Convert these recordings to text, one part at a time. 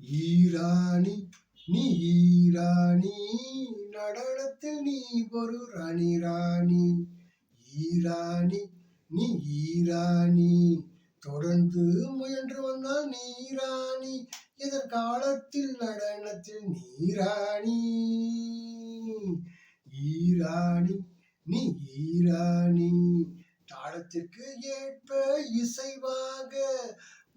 ஈராணி நீ ஈராணி நடனத்தில் நீ ஒரு ராணி ராணி ஈராணி நீ ஈராணி தொடர்ந்து முயன்று வந்தால் நீராணி எதிர்காலத்தில் நடனத்தில் நீராணி ஈராணி நீ ஈராணி ஏற்ப இசைவாக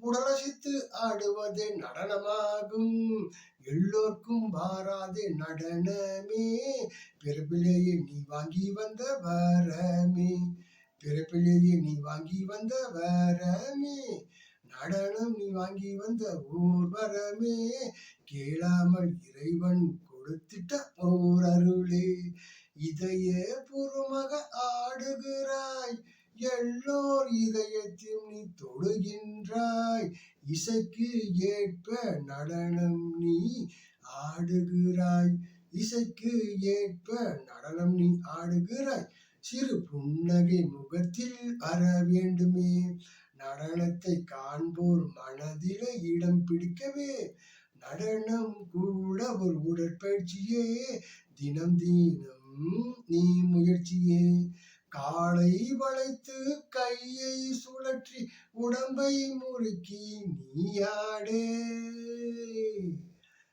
உடலசித்து ஆடுவதே நடனமாகும். எல்லோர்க்கும் வாராதே நடனமே. பிறப்பிலேயே நீ வாங்கி வந்த வரமே. பிறப்பிலேயே நீ வாங்கி வந்த வரமே. நடனம் நீ வாங்கி வந்த ஊர்வரமே கேளாமல் இறைவன் கொடுத்திட்ட ஓர் அருளே. இதையே பூர்வமாக ஆடுகிறாய். எல்லோர் இதயத்தில் நீ தொடுகின்றாய் இசைக்கு ஏற்ப நடனம் நீ ஆடுகிறாய். இசைக்கு ஏற்ப நடனம் நீ ஆடுகிறாய். சிறு புன்னகை முகத்தில் வர வேண்டுமே. நடனத்தை காண்போர் மனதில இடம் பிடிக்கவே. நடனம் கூட ஒரு உடற்பயிற்சியே. தினம் தினம் நீ முயற்சியே. காலை வளைத்து கையை சுழற்றி உடம்பை முறுக்கி நீயாடே.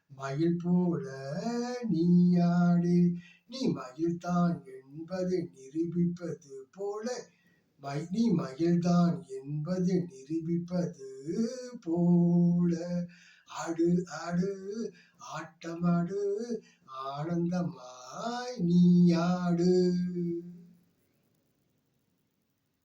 மயில் போல நீயாடு. நீ மயில்தான் என்பது நிரூபிப்பது போல மை நீ மகிழ்தான் என்பது நிரூபிப்பது போல. ஆடு ஆடு ஆட்டமாடு ஆனந்தமாய் நீயாடு.